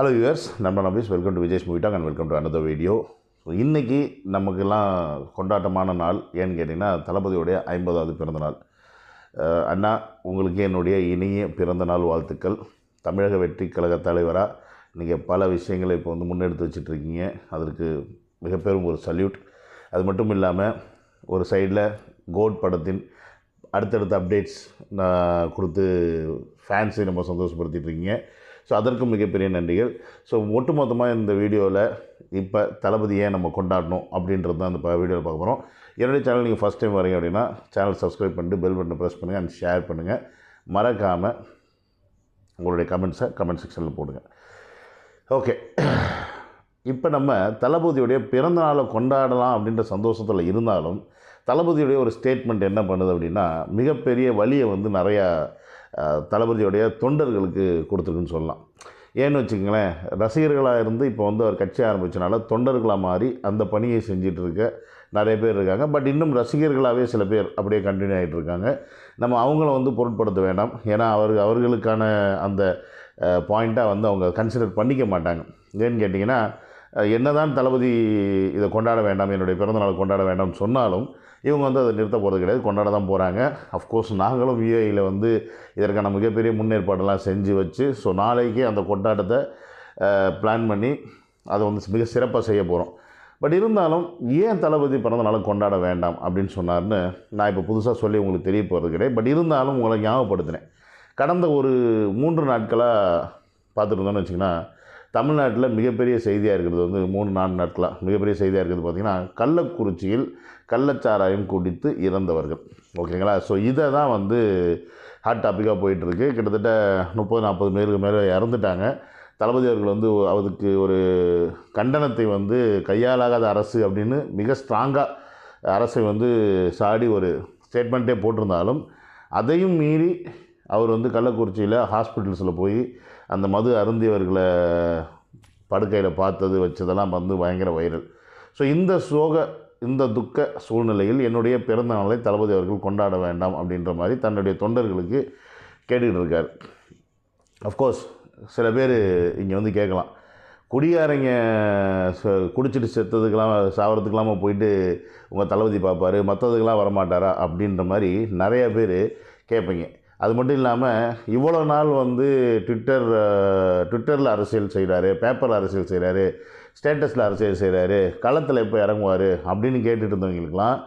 Hello users நம்ம Nabees welcome to Vijay's movie talk and welcome to another video so இன்றைக்கி நமக்கெல்லாம் கொண்டாட்டமான நாள் ஏன்னு கேட்டிங்கன்னா தளபதியுடைய ஐம்பதாவது பிறந்தநாள். அண்ணா உங்களுக்கு என்னுடைய இனிய பிறந்த நாள் வாழ்த்துக்கள். தமிழக வெற்றி கழக தலைவராக நீங்கள் பல விஷயங்களை இப்போ வந்து முன்னெடுத்து வச்சுட்ருக்கீங்க. அதற்கு மிகப்பெரும் ஒரு சல்யூட் அது மட்டும் இல்லாமல் ஒரு சைடில் கோட் படத்தின் அடுத்தடுத்த அப்டேட்ஸ் நான் கொடுத்து ஃபேன்ஸை நம்ம சந்தோஷப்படுத்திட்டு இருக்கீங்க. ஸோ அதற்கும் மிகப்பெரிய நன்றிகள். ஸோ ஒட்டுமொத்தமாக இந்த வீடியோவில் இப்போ தளபதியை நம்ம கொண்டாடணும் அப்படின்றது தான் இந்த வீடியோவில் பார்க்க போகிறோம் என்னுடைய சேனல் நீங்கள் ஃபஸ்ட் டைம் வரீங்க அப்படின்னா சேனல் சப்ஸ்கிரைப் பண்ணிட்டு பெல் பட்டனை ப்ரெஸ் பண்ணுங்கள் அண்ட் ஷேர் பண்ணுங்கள் மறக்காமல் உங்களுடைய கமெண்ட்ஸை கமெண்ட் செக்ஷனில் போடுங்க. ஓகே இப்போ நம்ம தளபதியுடைய பிறந்த நாளை கொண்டாடலாம் அப்படின்ற சந்தோஷத்தில் இருந்தாலும் தளபதியுடைய ஒரு ஸ்டேட்மெண்ட் என்ன பண்ணுது அப்படின்னா மிகப்பெரிய வழியை வந்து நிறையா தளபதியுடைய தொண்டர்களுக்கு கொடுத்துருக்குன்னு சொல்லலாம். ஏன்னு வச்சுக்கங்களேன் ரசிகர்களாக இருந்து இப்போ வந்து அவர் கட்சி ஆரம்பிச்சனால தொண்டர்களாக மாறி அந்த பணியை செஞ்சிட்டு இருக்க நிறைய பேர் இருக்காங்க. பட் இன்னும் ரசிகர்களாகவே சில பேர் அப்படியே கண்டினியூ ஆகிட்டு இருக்காங்க. நம்ம அவங்கள வந்து பொருட்படுத்த வேண்டாம். ஏன்னா அவர் அவர்களுக்கான அந்த பாயிண்ட்டாக வந்து அவங்க கன்சிடர் பண்ணிக்க மாட்டாங்க. ஏன்னு கேட்டிங்கன்னா என்னதான் தளபதி இதை கொண்டாட வேண்டாம் என்னுடைய பிறந்தநாள் கொண்டாட வேண்டாம்னு சொன்னாலும் இவங்க வந்து அதை நிறுத்த போகிறது கிடையாது. கொண்டாட தான் போகிறாங்க அஃப்கோர்ஸ் நாங்களும் விஐயில் வந்து இதற்கான மிகப்பெரிய முன்னேற்பாடெல்லாம் செஞ்சு வச்சு ஸோ நாளைக்கு அந்த கொண்டாட்டத்தை பிளான் பண்ணி அதை வந்து மிக சிறப்பாக செய்ய போகிறோம் பட் இருந்தாலும் ஏன் தளபதி பிறந்த நாளை கொண்டாட வேண்டாம் அப்படின்னு சொன்னார்னு நான் இப்போ புதுசாக சொல்லி உங்களுக்கு தெரிய போகிறது கிடையாது. பட் இருந்தாலும் உங்களை ஞாபகப்படுத்தினேன் கடந்த ஒரு மூன்று நாட்களாக பார்த்துருந்தோம்னு வச்சிங்கன்னா தமிழ்நாட்டில் மிகப்பெரிய செய்தியாக இருக்கிறது வந்து மூணு நாலு நாட்களாக மிகப்பெரிய செய்தியாக இருக்கிறது பார்த்திங்கன்னா கள்ளக்குறிச்சியில் கள்ளச்சாராயம் குடித்து இறந்தவர்கள். ஓகேங்களா? ஸோ இதை தான் வந்து ஹாட் டாப்பிக்காக போயிட்டுருக்கு. கிட்டத்தட்ட முப்பது நாற்பது பேருக்கு மேலே இறந்துட்டாங்க. தளபதி அவர்கள் வந்து அதுக்கு ஒரு கண்டனத்தை வந்து கையாலாகாத அரசு அப்படின்னு மிக ஸ்ட்ராங்காக அரசை வந்து சாடி ஒரு ஸ்டேட்மெண்ட்டே போட்டிருந்தாலும் அதையும் மீறி அவர் வந்து கள்ளக்குறிச்சியில் ஹாஸ்பிட்டல்ஸில் போய் அந்த மது அருந்தியவர்களை படுக்கையில் பார்த்தது வச்சதெல்லாம் வந்து பயங்கர வைரல். ஸோ இந்த சோக இந்த துக்க சூழ்நிலையில் என்னுடைய பிறந்த நாளை தளபதி அவர்கள் கொண்டாட வேண்டாம் அப்படின்ற மாதிரி தன்னுடைய தொண்டர்களுக்கு கேட்டுக்கிட்டு இருக்கார். அஃப்கோர்ஸ் சில பேர் இங்கே வந்து கேட்கலாம். குடியாரங்க ச- குடிச்சிட்டு செத்ததுக்கெல்லாம் சாவறதுக்கெல்லாம போயிட்டு உங்கள் தளபதி பார்ப்பாரு மற்றதுக்கெல்லாம் வரமாட்டாரா அப்படின்ற மாதிரி நிறைய பேர் கேட்பீங்க. அது மட்டும் இல்லாமல் இவ்வளோ நாள் வந்து ட்விட்டர் ட்விட்டரில் அரசியல் செய்கிறாரு பேப்பரில் அரசியல் செய்கிறாரு ஸ்டேட்டஸில் அரசியல் செய்கிறாரு களத்தில் எப்போ இறங்குவார் அப்படின்னு கேட்டுட்டு இருந்தவங்களுக்கெல்லாம்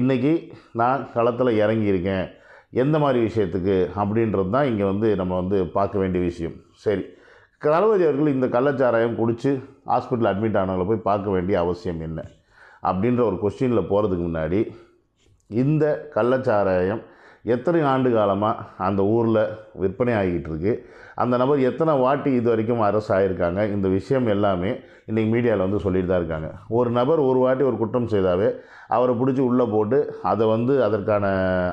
இன்றைக்கி நான் களத்தில் இறங்கியிருக்கேன் எந்த மாதிரி விஷயத்துக்கு அப்படின்றது தான் இங்கே வந்து நம்ம வந்து பார்க்க வேண்டிய விஷயம். சரி தளபதி அவர்கள் இந்த கள்ளச்சாராயம் குடித்து ஹாஸ்பிட்டல் அட்மிட் ஆனவங்களை போய் பார்க்க வேண்டிய அவசியம் என்ன? அப்படின்ற ஒரு கொஸ்டினில் போகிறதுக்கு முன்னாடி இந்த கள்ளச்சாராயம் எத்தனை ஆண்டு காலமாக அந்த ஊரில் விற்பனை ஆகிட்டு இருக்கு? அந்த நபர் எத்தனை வாட்டி இது வரைக்கும் அரசு ஆகியிருக்காங்க இந்த விஷயம் எல்லாமே இன்றைக்கி மீடியாவில் வந்து சொல்லிட்டு தான் இருக்காங்க. ஒரு நபர் ஒரு வாட்டி ஒரு குற்றம் செய்தாவே அவரை பிடிச்சி உள்ளே போட்டு அதை வந்து அதற்கான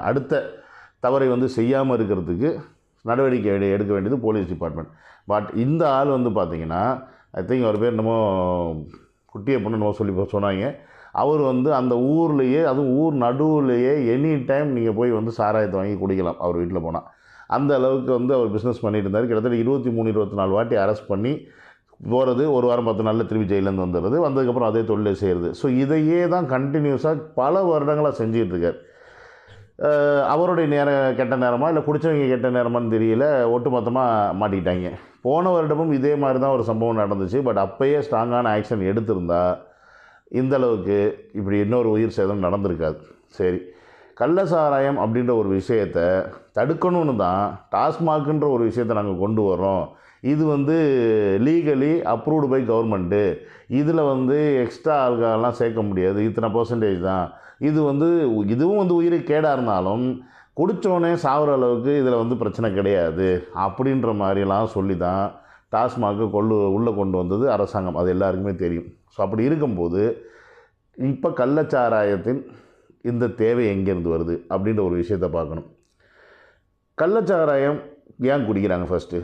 அடுத்த தவறை வந்து செய்யாமல் இருக்கிறதுக்கு நடவடிக்கை எடுக்க வேண்டியது போலீஸ் டிபார்ட்மெண்ட். பட் இந்த ஆள் வந்து பார்த்திங்கன்னா ஐ திங்க் அவர் பேர் என்னமோ குட்டியை பொண்ணு என்னமோ சொல்லி சொன்னாங்க. அவர் வந்து அந்த ஊர்லேயே அதுவும் ஊர் நடுவுலையே எனி டைம் நீங்கள் போய் வந்து சாராயத்தை வாங்கி குடிக்கலாம் அவர் வீட்டில் போனால் அந்த அளவுக்கு வந்து அவர் பிஸ்னஸ் பண்ணிட்டு இருந்தார். கிட்டத்தட்ட இருபத்தி மூணு இருபத்தி நாலு வாட்டி அரெஸ்ட் பண்ணி போகிறது ஒரு வாரம் பத்து நாளில் திரும்பி ஜெயிலேருந்து வந்துடுறது வந்ததுக்கப்புறம் அதே தொழிலை செய்கிறது ஸோ இதையே தான் கண்டினியூஸாக பல வருடங்களாக செஞ்சிகிட்ருக்கார் இருக்கார். அவருடைய நேர கெட்ட நேரமாக இல்லை குடிச்சவங்க கெட்ட நேரமான்னு தெரியல ஒட்டுமொத்தமாக மாட்டிக்கிட்டாங்க. போன வருடமும் இதே மாதிரி தான் ஒரு சம்பவம் நடந்துச்சு. பட் அப்போயே ஸ்ட்ராங்கான ஆக்ஷன் எடுத்திருந்தா இந்தளவுக்கு இப்படி இன்னொரு உயிர் சேதம் நடந்திருக்காது. சரி. கள்ள சாராயம் அப்படின்ற ஒரு விஷயத்தை தடுக்கணும்னு தான் டாஸ்மாக்ன்ற ஒரு விஷயத்தை நாங்கள் கொண்டு வரோம் இது வந்து லீகலி அப்ரூவ்டு பை கவர்மெண்ட்டு இதில் வந்து எக்ஸ்ட்ரா ஆல்கஹால்லாம் சேர்க்க முடியாது. இத்தனை பர்சன்டேஜ் தான். இது வந்து இதுவும் வந்து உயிருக்கு கேடாக இருந்தாலும் குடித்தோடனே சாகுற அளவுக்கு இதில் வந்து பிரச்சனை கிடையாது. அப்படின்ற மாதிரிலாம் சொல்லி தான் டாஸ்மாக கொள்ளு உள்ளே கொண்டு வந்தது அரசாங்கம். அது எல்லாருக்குமே தெரியும். ஸோ அப்படி இருக்கும்போது இப்போ கள்ளச்சாராயத்தின் இந்த தேவை எங்கேருந்து வருது அப்படின்ற ஒரு விஷயத்தை பார்க்கணும். கள்ளச்சாராயம் ஏன் குடிக்கிறாங்க ஃபஸ்ட்டு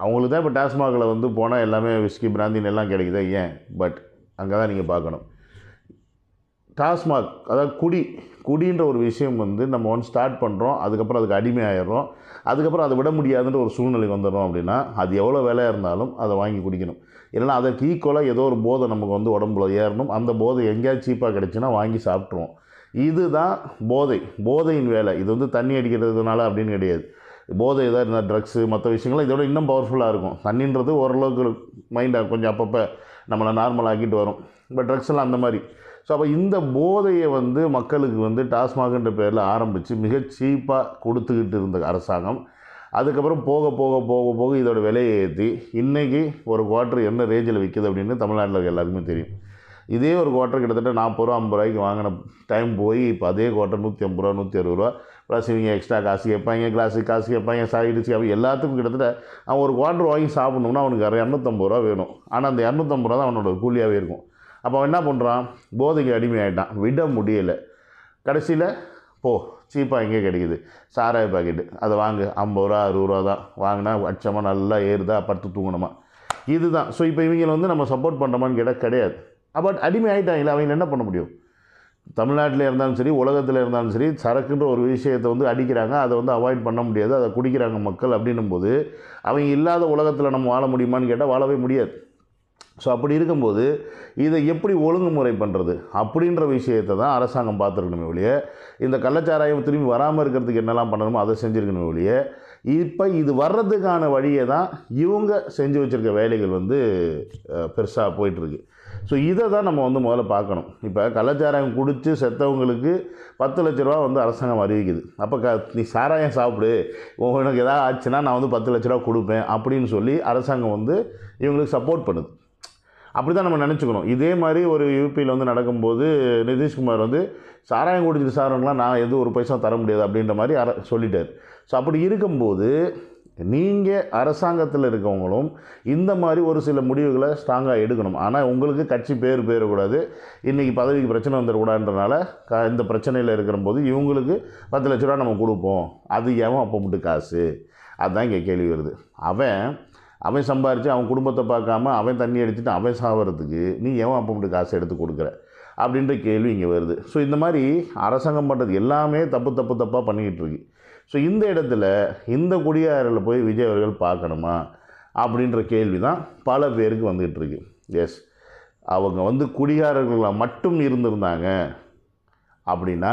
அவங்களுக்கு தான் இப்போ டாஸ்மாகில் வந்து போனால் எல்லாமே விஸ்கி பிராந்தின் எல்லாம் கிடைக்குதா? ஏன்? பட் அங்கே தான் நீங்கள் பார்க்கணும். டாஸ்மாக் அதாவது குடி குடின்ற ஒரு விஷயம் வந்து நம்ம ஒன் ஸ்டார்ட் பண்ணுறோம் அதுக்கப்புறம் அதுக்கு அடிமை ஆயிடுறோம் அதுக்கப்புறம் அதை விட முடியாதுன்ற ஒரு சூழ்நிலை வந்துடுறோம் அப்படின்னா அது எவ்வளோ விலையாக இருந்தாலும் அதை வாங்கி குடிக்கணும். இல்லைன்னா அதற்கு ஈக்குவலாக ஏதோ ஒரு போதை நமக்கு வந்து உடம்புல ஏறணும். அந்த போதை எங்கேயாவது சீப்பாக கிடச்சுன்னா வாங்கி சாப்பிட்ருவோம் இதுதான் போதை. போதையின் வேலை. இது வந்து தண்ணி அடிக்கிறதுனால அப்படின்னு கிடையாது. போதை ஏதாவது இருந்தால் ட்ரக்ஸு மற்ற விஷயங்கள்லாம் இதோட இன்னும் பவர்ஃபுல்லாக இருக்கும். தண்ணின்றது ஓரளவுக்கு மைண்டை கொஞ்சம் அப்பப்போ நம்மளை நார்மலாக ஆக்கிட்டு வரும். இப்போ ட்ரக்ஸ் எல்லாம் அந்த மாதிரி. ஸோ அப்போ இந்த போதையை வந்து மக்களுக்கு வந்து டாஸ்மாக்ன்ற பேரில் ஆரம்பித்து மிக சீப்பாக கொடுத்துக்கிட்டு இருந்த அரசாங்கம். அதுக்கப்புறம் போக போக போக போக இதோட விலையை ஏற்றி இன்றைக்கி ஒரு குவார்ட்டர் என்ன ரேஞ்சில் விற்கிது அப்படின்னு தமிழ்நாட்டில் எல்லாருக்குமே தெரியும். இதே ஒரு குவார்ட்டர் கிட்டத்தட்ட நாற்பது ரூபா ஐம்பது ரூபாய்க்கு வாங்கின டைம் போய் இப்போ அதே குவார்ட்டர் நூற்றி ஐம்பது ரூபா நூற்றி அறுபது ரூபா. ப்ளஸ் இவங்க எக்ஸ்ட்ரா காசு கேட்பாங்க கிளாஸுக்கு காசு கேட்பாங்க சாயிடுச்சு அவன் எல்லாத்துக்கும் கிட்டத்தட்ட அவன் ஒரு குவார்ட்டர் வாங்கி சாப்பிட்ணுன்னா அவனுக்கு அரை இரநூத்தம்பது ரூபா வேணும். ஆனால் அந்த இரநூத்தம்பது ரூபா தான் அவனோட கூலியாகவே இருக்கும். அப்போ என்ன பண்ணுறான் போதைக்கு அடிமையாயிட்டான். விட முடியலை. கடைசியில் போ சீப்பாக எங்கே கிடைக்குது. சாராய பாக்கெட்டு அதை வாங்கு. ஐம்பது ரூபா அறுபது ரூபா தான். வாங்கினா அச்சமாக நல்லா ஏறுதா படுத்து தூங்கணுமா? இதுதான். ஸோ இப்போ இவங்களை வந்து நம்ம சப்போர்ட் பண்ணுறோமான்னு கேட்டால் கிடையாது. பட் அடிமை ஆகிட்டாங்களே அவங்க என்ன பண்ண முடியும்? தமிழ்நாட்டில் இருந்தாலும் சரி உலகத்தில் இருந்தாலும் சரி சரக்குன்ற ஒரு விஷயத்தை வந்து அடிக்கிறாங்க. அதை வந்து அவாய்ட் பண்ண முடியாது. அதை குடிக்கிறாங்க மக்கள் அப்படின்னும் போது அவங்க இல்லாத உலகத்தில் நம்ம வாழ முடியுமான்னு கேட்டால் வாழவே முடியாது. ஸோ அப்படி இருக்கும்போது இதை எப்படி ஒழுங்குமுறை பண்ணுறது அப்படின்ற விஷயத்தை தான் அரசாங்கம் பார்த்துருக்கணுமே ஒழிய இந்த கள்ளச்சாராயம் திரும்பி வராமல் இருக்கிறதுக்கு என்னெல்லாம் பண்ணணுமோ அதை செஞ்சுருக்கணுமே ஒழிய இப்போ இது வர்றதுக்கான வழியை தான் இவங்க செஞ்சு வச்சுருக்க வேலைகள் வந்து பெருசாக போயிட்டுருக்கு. ஸோ இதை தான் நம்ம வந்து முதல்ல பார்க்கணும். இப்போ கள்ளச்சாராயம் குடித்து செத்தவங்களுக்கு பத்து லட்ச ரூபா வந்து அரசாங்கம் அறிவிக்குது. அப்போ க நீ சாராயம் சாப்பிடு உனக்கு எதாவது ஆச்சுன்னா நான் வந்து பத்து லட்ச ரூபா கொடுப்பேன் அப்படின்னு சொல்லி அரசாங்கம் வந்து இவங்களுக்கு சப்போர்ட் பண்ணுது. அப்படி தான் நம்ம நினச்சிக்கணும். இதே மாதிரி ஒரு யூபியில் வந்து நடக்கும்போது நிதிஷ்குமார் வந்து சாராயம் குடிச்சிட்டு சாரவங்களாம் நான் எதுவும் ஒரு பைசா தர முடியாது அப்படின்ற மாதிரி அர சொல்லிட்டார். ஸோ அப்படி இருக்கும்போது நீங்கள் அரசாங்கத்தில் இருக்கவங்களும் இந்த மாதிரி ஒரு சில முடிவுகளை ஸ்ட்ராங்காக எடுக்கணும். ஆனால் உங்களுக்கு கட்சி பேர் போயிடக்கூடாது இன்றைக்கி பதவிக்கு பிரச்சனை வந்துடக்கூடாதுன்றனால க இந்த பிரச்சனையில் இருக்கிறபோது இவங்களுக்கு பத்து லட்ச ரூபா நம்ம கொடுப்போம். அது ஏன் அப்போ மட்டும் காசு? அதுதான் இங்கே கேள்வி வருது. அவன் அவன் சம்பாரித்து அவன் குடும்பத்தை பார்க்காம அவன் தண்ணி அடிச்சுட்டு அவன் சாவறதுக்கு நீ ஏன் அப்போ மட்டும் காசு எடுத்து கொடுக்குற? அப்படின்ற கேள்வி இங்கே வருது. ஸோ இந்த மாதிரி அரசாங்கம் பண்ணுறது எல்லாமே தப்பு தப்பு தப்பாக பண்ணிக்கிட்டு இருக்கு. ஸோ இந்த இடத்துல இந்த குடியாரில் போய் விஜய் அவர்கள் பார்க்கணுமா? அப்படின்ற கேள்வி தான் பல பேருக்கு வந்துக்கிட்டு இருக்கு. எஸ் அவங்க வந்து குடிகாரர்களாக மட்டும் இருந்திருந்தாங்க அப்படின்னா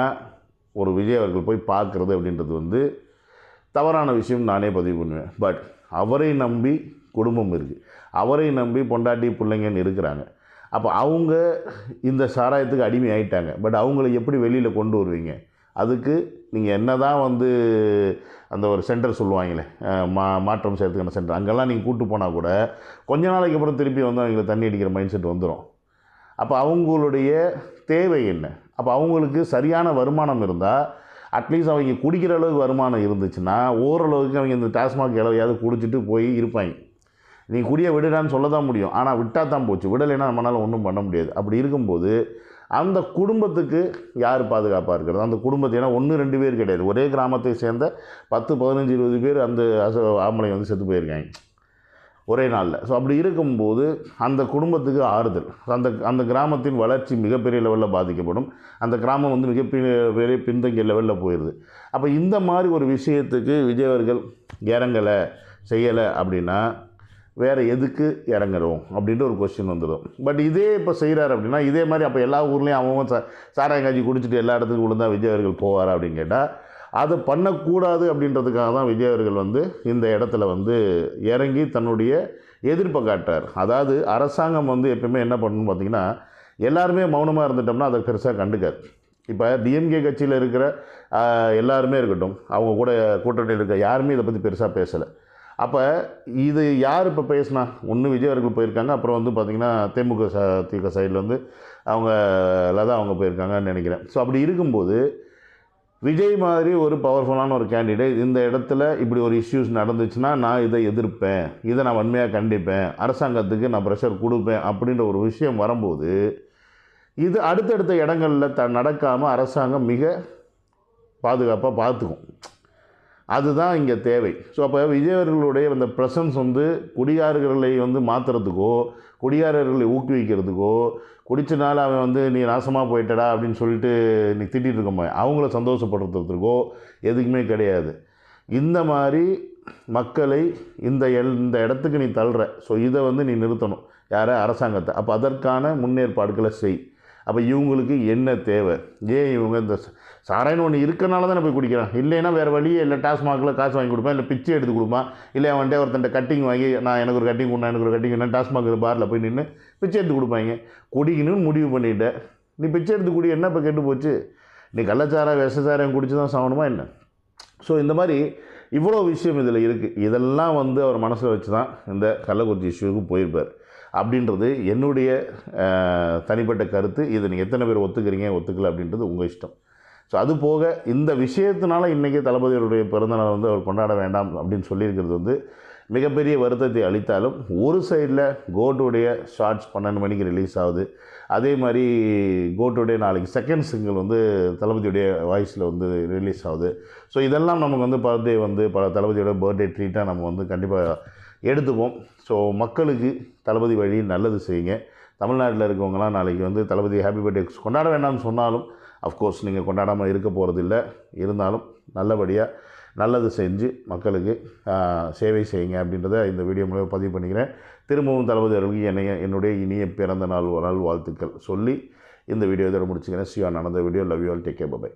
ஒரு விஜய் அவர்கள் போய் பார்க்குறது அப்படின்றது வந்து தவறான விஷயம் நானே பதிவு பண்ணுவேன். பட் அவரை நம்பி குடும்பம் இருக்குது அவரை நம்பி பொண்டாட்டி பிள்ளைங்கன்னு இருக்கிறாங்க. அப்போ அவங்க இந்த சாராயத்துக்கு அடிமை ஆகிட்டாங்க பட் அவங்கள எப்படி வெளியில் கொண்டு வருவீங்க? அதுக்கு நீங்கள் என்ன தான் வந்து அந்த ஒரு சென்டர் சொல்லுவாங்களே மா மாற்றம் செய்கிறதுக்கான சென்டர் அங்கெல்லாம் நீங்கள் கூட்டு போனால் கூட கொஞ்ச நாளைக்கு அப்புறம் திருப்பி வந்து அவங்கள தண்ணி அடிக்கிற மைண்ட் செட் வந்துடும் அப்போ அவங்களுடைய தேவை என்ன? அப்போ அவங்களுக்கு சரியான வருமானம் இருந்தால் அட்லீஸ்ட் அவங்க குடிக்கிற அளவுக்கு வருமானம் இருந்துச்சுன்னா ஓரளவுக்கு அவங்க இந்த டாஸ்மாக் இளவையாவது குடிச்சிட்டு போய் இருப்பாங்க. நீ குடிய விடுடான்னு சொல்ல தான் முடியும். ஆனால் விட்டால் தான் போச்சு. விடலைன்னா நம்மளால் ஒன்றும் பண்ண முடியாது. அப்படி இருக்கும்போது அந்த குடும்பத்துக்கு யார் பாதுகாப்பாக இருக்கிறது? அந்த குடும்பத்தை ஏன்னா ஒன்று ரெண்டு பேர் கிடையாது. ஒரே கிராமத்தை சேர்ந்த பத்து பதினஞ்சு இருபது பேர் அந்த அச ஆம்பளை வந்து செத்து போயிருக்காங்க. ஒரே நாளில். ஸோ அப்படி இருக்கும்போது அந்த குடும்பத்துக்கு ஆறுதல். அந்த அந்த கிராமத்தின் வளர்ச்சி மிகப்பெரிய லெவலில் பாதிக்கப்படும். அந்த கிராமம் வந்து மிகப்பெரிய பெரிய பின்தங்கிய லெவலில் போயிடுது அப்போ இந்த மாதிரி ஒரு விஷயத்துக்கு விஜய் அவர்கள் இறங்கலை செய்யலை அப்படின்னா வேறு எதுக்கு இறங்குறோம்? அப்படின்ட்டு ஒரு கொஸ்டின் வந்துடும் பட் இதே இப்போ செய்கிறாரு அப்படின்னா இதே மாதிரி அப்போ எல்லா ஊர்லேயும் அவன் சா சாராயம் காய்ச்சி குடிச்சிட்டு எல்லா இடத்துக்கும் விழுந்தா விஜய் அவர்கள் போவார் அப்படின்னு கேட்டால் அதை பண்ணக்கூடாது அப்படின்றதுக்காக தான் விஜய் அவர்கள் வந்து இந்த இடத்துல வந்து இறங்கி தன்னுடைய எதிர்ப்பை காட்டார் அதாவது அரசாங்கம் வந்து எப்பயுமே என்ன பண்ணணும்னு பார்த்தீங்கன்னா எல்லாருமே மௌனமாக இருந்துட்டோம்னா அதை பெருசாக கண்டுக்காது. இப்போ டிஎம்கே கட்சியில் இருக்கிற எல்லாருமே இருக்கட்டும் அவங்க கூட கூட்டணியில் இருக்க யாருமே இதை பற்றி பெருசாக பேசலை. அப்போ இது யார் இப்போ பேசினா? ஒன்று விஜய் அவர்கள் போயிருக்காங்க அப்புறம் வந்து பார்த்திங்கன்னா தேமுக ச திக சைடில் வந்து அவங்க லதா அவங்க போயிருக்காங்கன்னு நினைக்கிறேன். ஸோ அப்படி இருக்கும்போது விஜய் மாதிரி ஒரு பவர்ஃபுல்லான ஒரு கேண்டிடேட் இந்த இடத்துல இப்படி ஒரு இஷ்யூஸ் நடந்துச்சுன்னா நான் இதை எதிர்ப்பேன். இதை நான் வன்மையாக கண்டிப்பேன். அரசாங்கத்துக்கு நான் ப்ரெஷர் கொடுப்பேன் அப்படின்ற ஒரு விஷயம் வரும்போது இது அடுத்தடுத்த இடங்களில் த நடக்காமல் அரசாங்கம் மிக பாதுகாப்பாக பார்த்துக்கும். அதுதான் இங்கே தேவை. ஸோ அப்போ விஜயவர்களுடைய அந்த ப்ரெசன்ஸ் வந்து குடியாரர்களை வந்து மாற்றுறதுக்கோ குடியாரர்களை ஊக்குவிக்கிறதுக்கோ குடிச்சனால அவன் வந்து நீ நாசமாக போயிட்டடா அப்படின்னு சொல்லிட்டு நீ திட்டிகிட்டு இருக்கோமே அவங்கள சந்தோஷப்படுத்துறதுக்கோ எதுக்குமே கிடையாது. இந்த மாதிரி மக்களை இந்த எல் இந்த இடத்துக்கு நீ தள்ளுற. ஸோ இதை வந்து நீ நிறுத்தணும். யார? அரசாங்கத்தை. அப்போ அதற்கான முன்னேற்பாடுகளை செய். அப்போ இவங்களுக்கு என்ன தேவை? ஏன் இவங்க இந்த ச- ஒன்று இருக்கனால தானே போய் குடிக்கிறான்? இல்லைன்னா வேறு வழியே இல்லை டாஸ்மாகில் காசு வாங்கி கொடுப்பான் இல்லை பிச்சை எடுத்து கொடுப்பான். இல்லை அவன்கிட்ட ஒருத்தன்ட்ட கட்டிங் வாங்கி நான் எனக்கு ஒரு கட்டிங் கொண்டா எனக்கு ஒரு கட்டிங் கொண்டா டாஸ்மாக் பாரில் போய் நின்று பிச்சை எடுத்து கொடுப்பாங்க. குடிக்கணும்னு முடிவு பண்ணிட்ட. நீ பிச்சை எடுத்து குடி என்ன இப்போ கெட்டு போச்சு? நீ கள்ளச்சாரம் விஷச்சாரம் குடிச்சு தான் சாகணுமா என்ன? ஸோ இந்த மாதிரி இவ்வளோ விஷயம் இதில் இருக்குது இதெல்லாம் வந்து அவர் மனசில் வச்சு தான் இந்த கள்ளக்குறிச்சி இஷ்யூவுக்கு போயிருப்பார். அப்படின்றது என்னுடைய தனிப்பட்ட கருத்து. இது நீங்கள் எத்தனை பேர் ஒத்துக்கிறீங்க ஒத்துக்கல அப்படின்றது உங்கள் இஷ்டம். ஸோ அது போக இந்த விஷயத்தினால இன்றைக்கி தளபதியுடைய பிறந்தநாள் வந்து அவர் கொண்டாட வேண்டாம் அப்படின்னு சொல்லியிருக்கிறது வந்து மிகப்பெரிய வருத்தத்தை அளித்தாலும் ஒரு சைடில் கோட்டுடைய ஷார்ட்ஸ் பன்னெண்டு மணிக்கு ரிலீஸ் ஆகுது. அதே மாதிரி கோட்டுடைய நாளைக்கு செகண்ட் சிங்கிள் வந்து தளபதியுடைய வாய்ஸில் வந்து ரிலீஸ் ஆகுது. ஸோ இதெல்லாம் நமக்கு வந்து பர்த்டே வந்து பல தளபதியோட பர்த்டே ட்ரீட்டாக நம்ம வந்து கண்டிப்பாக எடுத்துப்போம். ஸோ மக்களுக்கு தளபதி வழி நல்லது செய்யுங்க. தமிழ்நாட்டில் இருக்கவங்களாம் நாளைக்கு வந்து தளபதி ஹாப்பி பர்த்டே கொண்டாட வேண்டாம்னு சொன்னாலும் அஃப்கோர்ஸ் நீங்கள் கொண்டாடாமல் இருக்க போகிறதில்ல இருந்தாலும் நல்லபடியாக நல்லது செஞ்சு மக்களுக்கு சேவை செய்யுங்க அப்படின்றத இந்த வீடியோ மூலம் பதிவு பண்ணிக்கிறேன். திரும்பவும் தளபதி அவர்களுக்கு என்னைய என்னுடைய இனிய பிறந்த நாள் நாள் வாழ்த்துக்கள் சொல்லி இந்த வீடியோ இதோட முடிச்சுக்கிறேன். சிவா நடந்த video love you all take care bye